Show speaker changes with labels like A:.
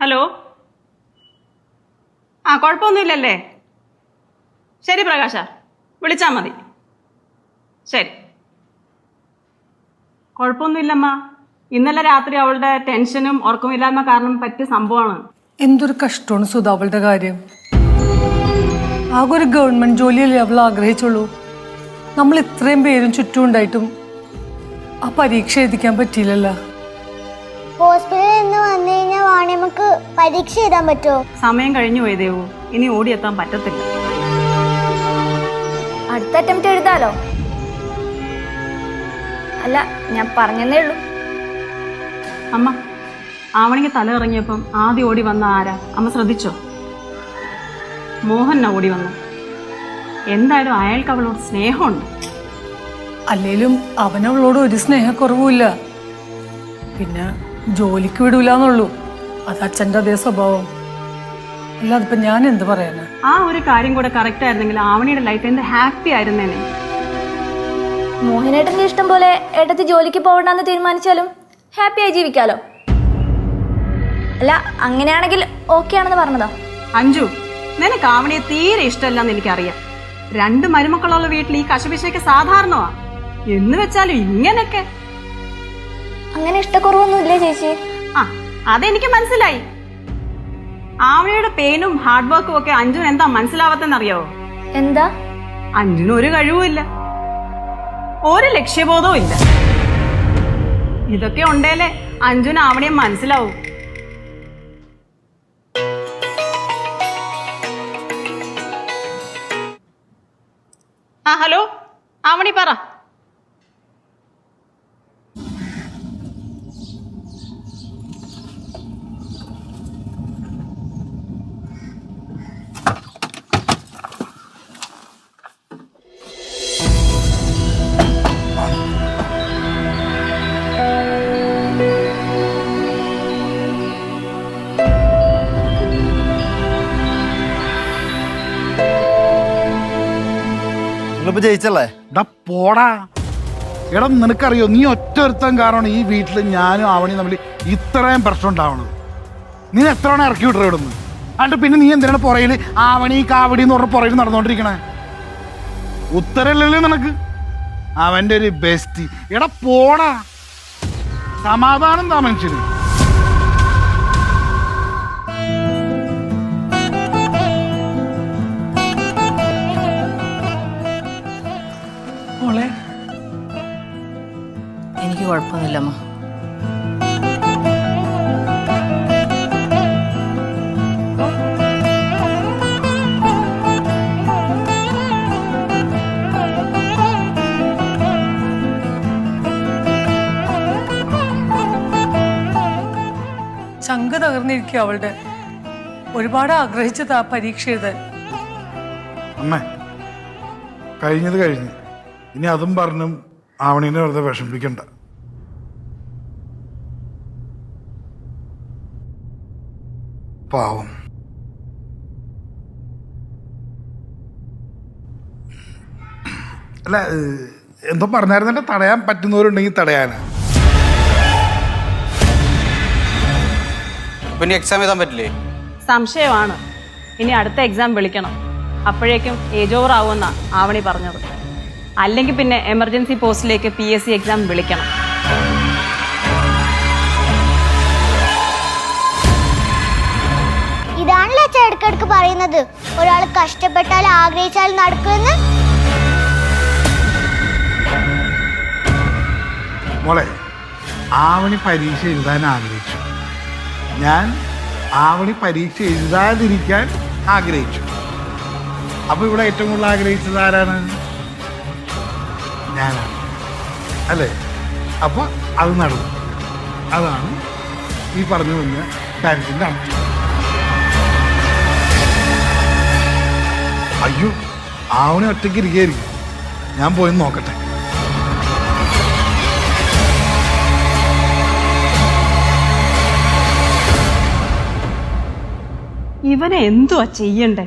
A: Hello? ആ കുഴപ്പമൊന്നുമില്ലല്ലേ? ശരി പ്രകാശ വിളിച്ചാൽ മതി. ശരി. കുഴപ്പമൊന്നുമില്ലമ്മ. ഇന്നലെ രാത്രി അവളുടെ ടെൻഷനും ഉറക്കമില്ലായ്മ കാരണം പറ്റിയ സംഭവമാണ്.
B: എന്തൊരു കഷ്ടമാണ് സുധ അവളുടെ കാര്യം. ആകെ ഒരു ഗവൺമെന്റ് ജോലിയല്ലേ അവൾ ആഗ്രഹിച്ചുള്ളൂ. നമ്മൾ ഇത്രയും പേരും ചുറ്റും ഉണ്ടായിട്ടും ആ പരീക്ഷ എഴുതിക്കാൻ പറ്റിയില്ലല്ലോ.
C: വന്നു നമുക്ക് പരീക്ഷ എഴുതാൻ പറ്റുമോ?
A: സമയം കഴിഞ്ഞു പോയി ദേവു ഇനി ഓടിയെത്താൻ പറ്റത്തില്ല.
D: അടുത്ത അറ്റംപ്റ്റ് എഴുതാലോ? അല്ല ഞാൻ പറഞ്ഞതേ ഉള്ളൂ.
A: അമ്മ ആവണിക്ക് തല ഇറങ്ങിയപ്പം ആദ്യം ഓടി വന്ന ആരാ? അമ്മ ശ്രദ്ധിച്ചോ? മോഹനാ ഓടി വന്നു എന്തായാലും അയാൾക്ക് അവളോട് സ്നേഹമുണ്ട്.
B: അല്ലേലും അവനവളോട് ഒരു സ്നേഹക്കുറവുമില്ല. പിന്നെ ജോലിക്ക് വിടൂലെന്നുള്ളൂ. അത് അച്ഛന്റെ അതേ സ്വഭാവം. അല്ലാതെ ഇപ്പം ഞാൻ എന്ത് പറയാനാ?
A: ആ ഒരു കാര്യം കൂടെ കറക്റ്റ് ആയിരുന്നെങ്കിൽ ആവണിയുടെ ലൈഫ് എന്ത് ഹാപ്പി ആയിരുന്നേനെ
D: മോഹനേട്ടന്റെ ഇഷ്ടം പോലെ ഏട്ടത്തി ജോലിക്ക് പോകണ്ടെന്ന് തീരുമാനിച്ചാലും ഹാപ്പി ആയി ജീവിക്കാലോ. അല്ല അങ്ങനെയാണെങ്കിൽ ഓക്കെ ആണെന്ന് പറഞ്ഞതാ.
A: അഞ്ജു നിനക്ക് ആവണിയെ തീരെ ഇഷ്ടമല്ലെന്ന് എനിക്കറിയാം. രണ്ട് മരുമക്കളുള്ള വീട്ടിൽ ഈ കശപിശയൊക്കെ സാധാരണമാ. എന്ന് വെച്ചാലും ഇങ്ങനെയൊക്കെ.
D: അങ്ങനെ ഇഷ്ടക്കുറവൊന്നും ഇല്ലേ ചേച്ചി?
A: അതെനിക്ക് മനസ്സിലായി. ആവണിയുടെ പെയിനും ഹാർഡ് വർക്കും ഒക്കെ അഞ്ജുന് എന്താ മനസ്സിലാവാത്തെന്നറിയോ
D: എന്താ?
A: അഞ്ജുന് ഒരു കഴിവുമില്ല ഒരു ലക്ഷ്യബോധവും ഇല്ല. ഇതൊക്കെ ഉണ്ടേലേ അഞ്ജുന് ആവണിയെ മനസ്സിലാവും. ആ ഹലോ? ആവണി പറ.
E: നിങ്ങളിപ്പോ ജയിച്ചല്ലേ?
F: ഡാ പോടാ. എടാ നിനക്കറിയോ നീ ഒറ്റ ഒരുത്തൻ കാരണം ഈ വീട്ടിൽ ഞാനും ആവണി തമ്മിൽ ഇത്രയും പ്രശ്നം ഉണ്ടാവണത്. നീ എത്ര തവണ ഇറക്കി വിട്ടു ഇവിടുന്ന്? എന്നിട്ട് പിന്നെ നീ എന്തിനാണ് പുറയിൽ ആവണി കാവടി എന്ന് പറഞ്ഞ പുറയിൽ നടന്നുകൊണ്ടിരിക്കണേ? ഉത്തരല്ലല്ലേ നിനക്ക്. അവന്റെ ഒരു ബെസ്റ്റ് എടാ പോടാ. സമാധാനം താ മനുഷ്യന്?
G: എനിക്ക് കുഴപ്പമൊന്നുമില്ലമ്മ.
B: ചങ്ക് തകർന്നിരിക്കുക അവളുടെ. ഒരുപാട് ആഗ്രഹിച്ചത് ആ പരീക്ഷ എഴുതാൻ.
F: അമ്മേ കഴിഞ്ഞത് കഴിഞ്ഞ്. ഇനി അതും പറഞ്ഞും ആവണീനെ വെറുതെ വിഷമിപ്പിക്കണ്ട. പാവം. അല്ല എന്തോ പറഞ്ഞായിരുന്നെ തടയാൻ പറ്റുന്നവരുണ്ടെങ്കിൽ തടയാനാ.
E: പിന്നെ എക്സാം എഴുതാൻ പറ്റില്ലേ?
A: സംശയമാണ്. ഇനി അടുത്ത എക്സാം വിളിക്കണം. അപ്പോഴേക്കും ഏജ് ഓവർ ആവുമെന്നാ ആവണി പറഞ്ഞത്. അല്ലെങ്കിൽ പിന്നെ എമർജൻസി പോസ്റ്റിലേക്ക് പി എസ് സി എക്സാം വിളിക്കണം.
C: ഇതാണല്ലോ അച്ഛൻ ഇടയ്ക്കിടയ്ക്ക് പറയുന്നത്. ഒരാൾ കഷ്ടപ്പെട്ടാൽ ആഗ്രഹിച്ചാൽ നടക്കുമെന്ന്.
F: മോളെ ആവണി പരീക്ഷ എഴുതാൻ ആഗ്രഹിച്ചു. ഞാൻ ആവണി പരീക്ഷ എഴുതാതിരിക്കാൻ ആഗ്രഹിച്ചു. അപ്പൊ ഇവിടെ ഏറ്റവും കൂടുതൽ ആഗ്രഹിച്ചത് ആരാണ്? ഞാനാണ്. അല്ലേ? അപ്പൊ അത് നടന്നു. അതാണ് ഈ പറഞ്ഞു വന്ന കാര്യത്തിന്റെ അമ്മ അയ്യോ ആവണെ ഒറ്റയ്ക്ക് ഇരിക്കുകയായിരിക്കും. ഞാൻ പോയി നോക്കട്ടെ.
A: ഇവനെ എന്തുവാ ചെയ്യണ്ടേ?